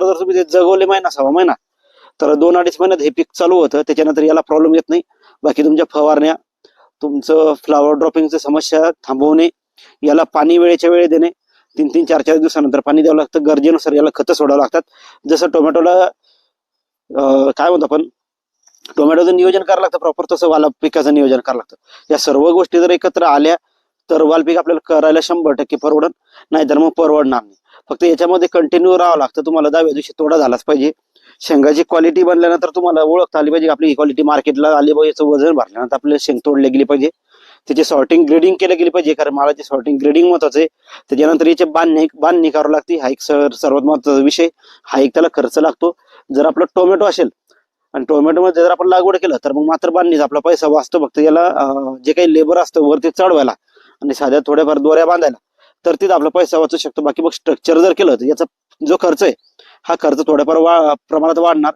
नंतर जर तुम्ही ते जगवले महिना सहा महिना तर दोन अडीच महिन्यात हे पीक चालू होतं त्याच्यानंतर याला प्रॉब्लेम येत नाही. बाकी तुमच्या फवारण्या तुमचं फ्लावर ड्रॉपिंगचं समस्या थांबवणे याला पाणी वेळेच्या वेळे देणे तीन तीन चार चार दिवसानंतर पाणी द्यावं लागतं. गरजेनुसार याला खतं सोडावं लागतात. जसं टोमॅटोला काय म्हणतो आपण? टोमॅटोचं नियोजन करावं लागतं प्रॉपर तसं वाला पिकाचं नियोजन करावं लागतं. या सर्व गोष्टी जर एकत्र आल्या तर वाल पीक आपल्याला करायला शंभर टक्के परवडन नाहीतर मग परवडणार नाही. फक्त याच्यामध्ये कंटिन्यू राहावं लागतं. तुम्हाला दहाव्या दिवशी तोडा झालाच पाहिजे. शेंगाची क्वालिटी बनल्यानंतर तुम्हाला ओळखता आली पाहिजे आपली क्वालिटी मार्केटला आली पाहिजे. याचं वजन भरल्यानंतर आपल्याला शेंग तोडले गेली पाहिजे. त्याची सॉर्टिंग ग्रेडिंग केलं गेली पाहिजे. कारण मालाची सॉर्टिंग ग्रेडिंग महत्वाचं आहे. त्याच्यानंतर याचे बांधणी बांधणी करावं लागते. हा एक सर सर्वात महत्त्वाचा विषय. हा एक त्याला खर्च लागतो. जर आपलं टोमॅटो असेल आणि टोमॅटोमध्ये जर आपण लागवड केलं तर मग मात्र बांधणीचा आपला पैसा वाचतो. फक्त याला जे काही लेबर असतं वरती चढवायला आणि साध्या थोड्याफार दोऱ्या बांधायला. तर तिथं आपला पैसा वाचू शकतो. बाकी मग स्ट्रक्चर जर केलं तर याचा जो खर्च आहे हा खर्च थोड्याफार वा प्रमाणात वाढणार.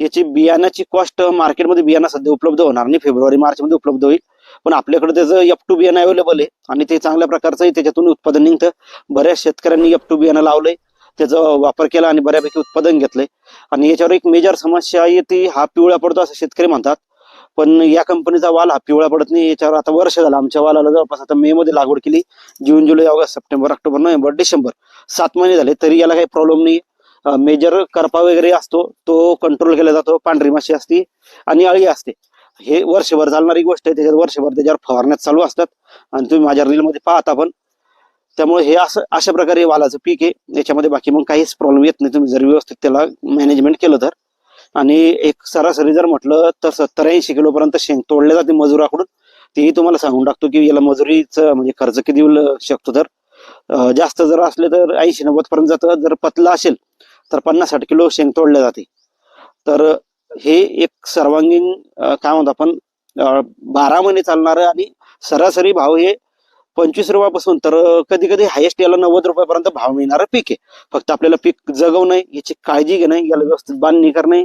याची बियाण्याची कॉस्ट मार्केटमध्ये बियाणं सध्या उपलब्ध होणार नाही. फेब्रुवारी मार्च मध्ये उपलब्ध होईल. पण आपल्याकडे त्याचं एफ टू बियाणं अवेलेबल आहे आणि ते चांगल्या प्रकारचं त्याच्यातून उत्पादन निघतं. बऱ्याच शेतकऱ्यांनी एफ टू बियाणं लावलंय. त्याचा वापर केला आणि बऱ्यापैकी उत्पादन घेतलंय. आणि याच्यावर एक मेजर समस्या आहे ती हा पिवळा पडतो असं शेतकरी म्हणतात. पण या कंपनीचा वाल हा पिवळा पडत नाही. याच्यावर आता वर्ष झालं आमच्या वालाला जवळपास आता मे मध्ये लागवड केली. जून जुलै August September October November December सात महिने झाले. तरी याला काही प्रॉब्लेम नाही. मेजर करपा वगैरे असतो तो कंट्रोल केला जातो. पांढरी माशी असते आणि अळी असते. हे वर्षभर चालणारी गोष्ट आहे. त्याच्यात वर्षभर त्याच्यावर फवारण्यात चालू असतात. आणि तुम्ही माझ्या रील मध्ये पाहता पण. त्यामुळे हे असं अशा प्रकारे वालाचं पीक आहे. याच्यामध्ये बाकी मग काहीच प्रॉब्लेम येत नाही. तुम्ही जर व्यवस्थित त्याला मॅनेजमेंट केलं तर. आणि एक सरासरी जर म्हटलं तर सत्तर ऐंशी किलोपर्यंत शेंग तोडले जाते मजुराकडून. तेही तुम्हाला सांगून टाकतो की याला मजुरीचं म्हणजे खर्च किती येऊ शकतो तर. जास्त जर असले तर ऐंशी नव्वद पर्यंत जातं. जर पतला असेल तर पन्नास साठ किलो शेंग तोडले जाते. तर हे एक सर्वांगीण काय म्हणतो आपण बारा महिने चालणारं आणि सरासरी भाव हे पंचवीस रुपयापासून तर कधी कधी हायेस्ट याला नव्वद रुपयापर्यंत भाव मिळणारं पीक आहे. फक्त आपल्याला पीक जगवणं याची काळजी घेणं याला व्यवस्थित बांधणी करणे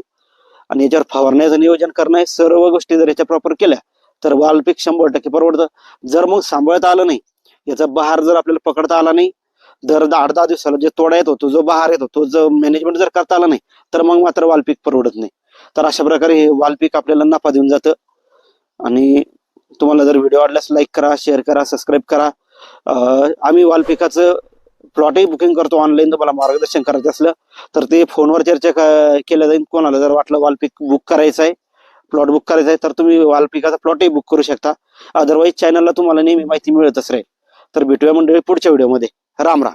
आणि याच्यावर फवारण्याचं नियोजन करणं आहे सर्व गोष्टी जर याच्या प्रॉपर केल्या तर वाल पीक शंभर टक्के परवडतं. जर मग सांभाळता आलं नाही याचा बहार जर आपल्याला पकडता आला नाही दर दहा आठ दहा दिवसाला जे तोडा येत होतो जो बहार येतो तो जो मॅनेजमेंट जर करता आला नाही तर मग मात्र वालपीक परवडत नाही. तर अशा प्रकारे हे वालपीक आपल्याला नफा देऊन जातं. आणि तुम्हाला जर व्हिडिओ आवडल्यास लाईक करा शेअर करा सबस्क्राईब करा. आम्ही वालपिकाचं प्लॉटही बुकिंग करतो ऑनलाईन तुम्हाला मार्गदर्शन करायचं असलं तर ते फोनवर चर्चा केल्या जाईल. कोणाला जर वाटलं वालपीक बुक करायचं आहे प्लॉट बुक करायचा आहे तर तुम्ही वालपिकाचा प्लॉटही बुक करू शकता. अदरवाईज चॅनलला तुम्हाला नेहमी माहिती मिळतच राहील. तर भेटूया मंडळी पुढच्या व्हिडिओमध्ये राम राम.